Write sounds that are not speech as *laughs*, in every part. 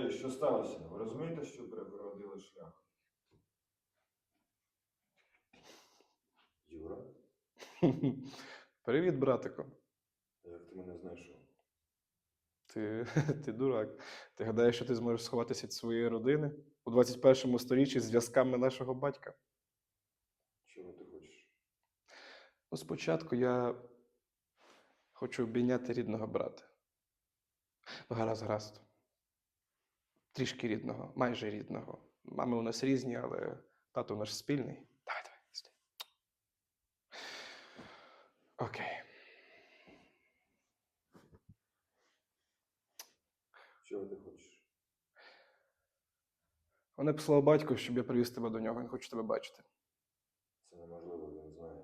Ей, що сталося? Ви розумієте, що перегородили шлях? Юра, *laughs* Привіт, братику. як ти мене знайшов? Ти, *laughs* ти дурак. Ти гадаєш, що ти зможеш сховатися від своєї родини у 21 сторіччі з зв'язками нашого батька? Чого ти хочеш? Ну, спочатку я хочу обійняти рідного брата. Ну, гаразд, гаразд. Трішки рідного, майже рідного. Мами у нас різні, але тато наш спільний. Давай, давай, стій. Окей. Чого ти хочеш? Вони послав батько, щоб я привіз тебе до нього. Він хоче тебе бачити. Це неможливо, він знає,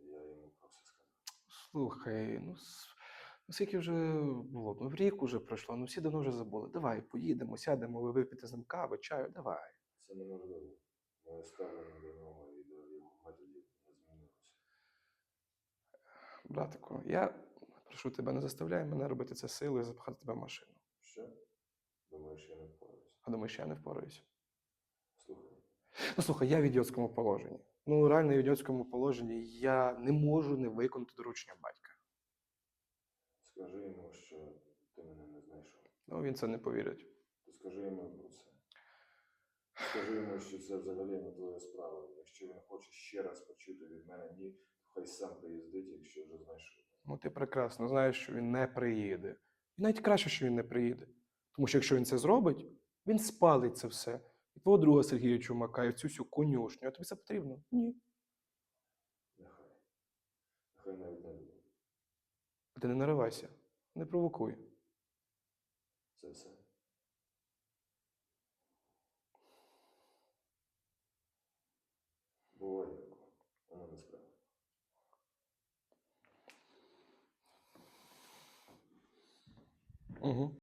я йому про все сказав. Слухай, ну ну, скільки вже було? Ну, рік уже пройшло, ну всі давно вже забули. Давай, поїдемо, сядемо, ви випити з ним кави, чаю, давай. Це неможливо. Моє ставлення до нього і до його методів не змінилося. Братику, я прошу тебе, не заставляй мене робити це силою і запхати тебе в машину. Що? Думаєш, я не впораюся? А думаєш, я не впораюсь. Слухай, Ну слухай, я в ідіотському положенні. Ну, реально в ідіотському положенні я не можу не виконати доручення батька. Скажи йому, що ти мене не знайшов. Ну, він це не повірить. Ти скажи йому про це. Скажи йому, що це взагалі не твоя справа. Якщо він хоче ще раз почути від мене ні, то хай сам приїздить, якщо вже знайшов. Ну, ти прекрасно знаєш, що він не приїде. І навіть краще, що він не приїде. Тому що якщо він це зробить, він спалить це все. І твого друга Сергія Чумака, і цю всю конюшню. А тобі це потрібно? Ні. Нехай. Нехай навіть не буде. Ти не наривайся, не провокуй. Це все. Буває, Юрко. вона не справа. Угу.